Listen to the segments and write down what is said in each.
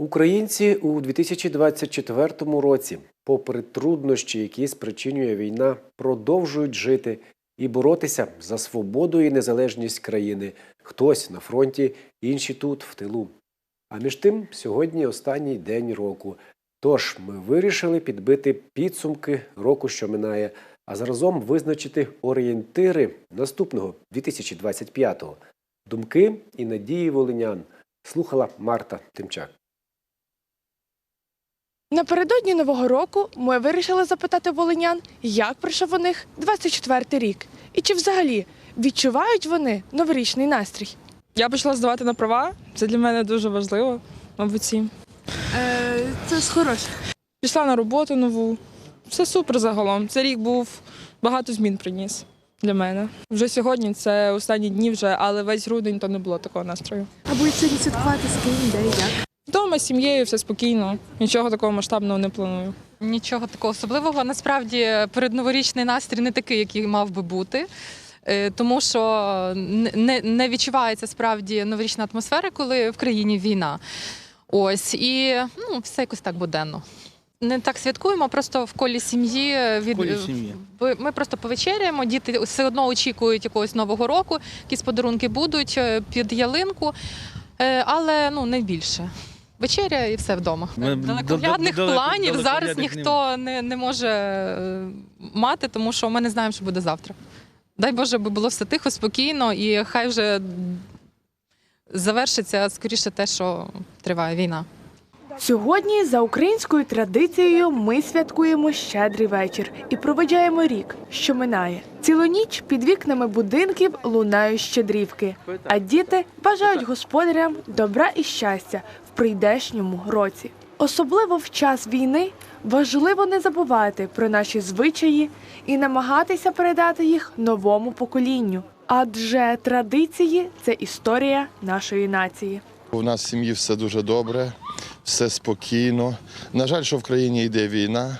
Українці у 2024 році, попри труднощі, які спричинює війна, продовжують жити і боротися за свободу і незалежність країни. Хтось на фронті, інші тут, в тилу. А між тим, сьогодні останній день року. Тож ми вирішили підбити підсумки року, що минає, а заразом визначити орієнтири наступного 2025-го. Думки і надії волинян слухала Марта Тимчак. Напередодні нового року ми вирішили запитати волинян, як пройшов у них 24-й рік, і чи взагалі відчувають вони новорічний настрій. Я почала здавати на права. Це для мене дуже важливо, мабуть, всім. Е, це ж хороше. Пішла на роботу нову. Все супер загалом. Цей рік був багато змін приніс для мене. Вже сьогодні це останні дні вже, але весь грудень то не було такого настрою. А будуть сьогодні святкувати з ким, де і як? Вдома з сім'єю все спокійно, нічого такого масштабного не планую. Нічого такого особливого. Насправді передноворічний настрій не такий, який мав би бути. Е, Тому що не- відчувається справді новорічна атмосфера, коли в країні війна. Ось і ну, все якось так буденно. Не так святкуємо, просто в колі сім'ї від колі сім'ї. ми просто повечеряємо. Діти все одно очікують якогось нового року, якісь подарунки будуть е, під ялинку, Е, але ну не більше. Вечеря і все вдома. Ми Далекоглядних далеко- планів зараз далекоглядних ніхто не, не може е, мати, тому що ми не знаємо, що буде завтра. Дай Боже, би було все тихо, спокійно, і хай вже завершиться скоріше те, що триває війна. Сьогодні за українською традицією ми святкуємо щедрий вечір і проведжаємо рік, що минає. Цілу ніч під вікнами будинків лунають щедрівки, а діти бажають господарям добра і щастя в прийдешньому році. Особливо в час війни важливо не забувати про наші звичаї і намагатися передати їх новому поколінню. Адже традиції це історія нашої нації. У нас в сім'ї все дуже добре, все спокійно. На жаль, що в країні йде війна,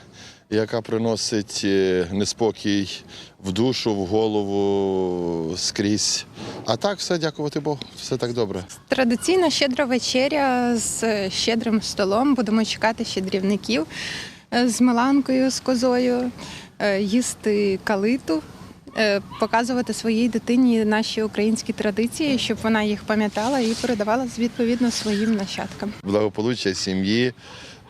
яка приносить е, неспокій в душу, в голову скрізь. А так все, дякувати Богу, все так добре. Традиційна щедра вечеря з щедрим столом. Будемо чекати щедрівників е, з Миланкою, з козою, е, їсти калиту, показувати своїй дитині наші українські традиції, щоб вона їх пам'ятала і передавала відповідно своїм нащадкам. Благополуччя сім'ї,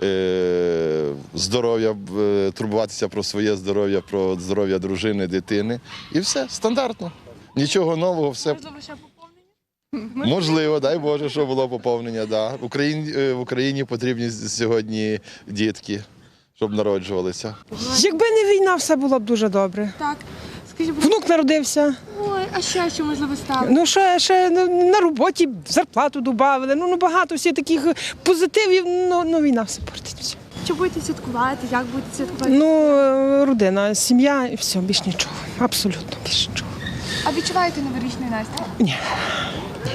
е, здоров'я, е, турбуватися про своє здоров'я, про здоров'я дружини, дитини. І все стандартно. Нічого нового, все Можливо, дай Боже, що було поповнення. Да. В, Україні, е, в Україні потрібні сьогодні дітки, щоб народжувалися. Якби не війна, все було б дуже добре. Так, Внук народився. ой, а ще що можливо стало? Ну ще, ще на- роботі зарплату додали. Ну, ну багато всіх таких позитивів. Ну, ну війна все портить. Все. Що будете святкувати? Як будете святкувати? Ну, е, родина, сім'я і все, більш нічого. Абсолютно більш нічого. А відчуваєте новорічний настрій? Ні.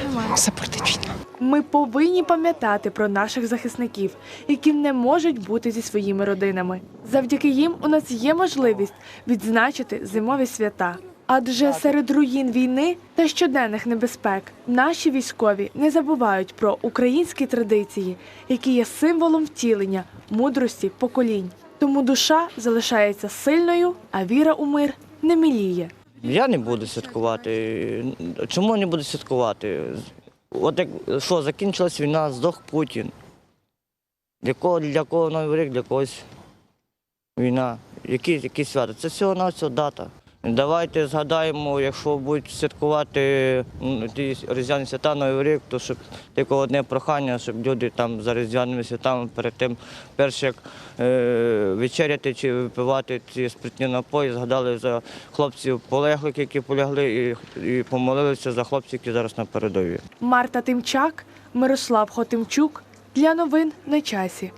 Немає. Все портить. Ми повинні пам'ятати про наших захисників, які не можуть бути зі своїми родинами. Завдяки їм у нас є можливість відзначити зимові свята. Адже серед руїн війни та щоденних небезпек наші військові не забувають про українські традиції, які є символом втілення мудрості поколінь. Тому душа залишається сильною, а віра у мир не міліє. Я не буду святкувати. Чому не буду святкувати? От як що, закінчилась війна, здох Путін. Для кого, для кого Новий рік, для когось війна. Які, які свята? Це всього-навсього дата. Давайте згадаємо, якщо будуть святкувати ті різдвяні свята Новий рік, то щоб тільки одне прохання, щоб люди там за різдвяними святами перед тим, перш як е, вечеряти чи випивати ці спиртні напої, згадали за хлопців полеглих, які полягли, і, і помолилися за хлопців, які зараз на передовій. Марта Тимчак, Мирослав Хотимчук для новин на часі.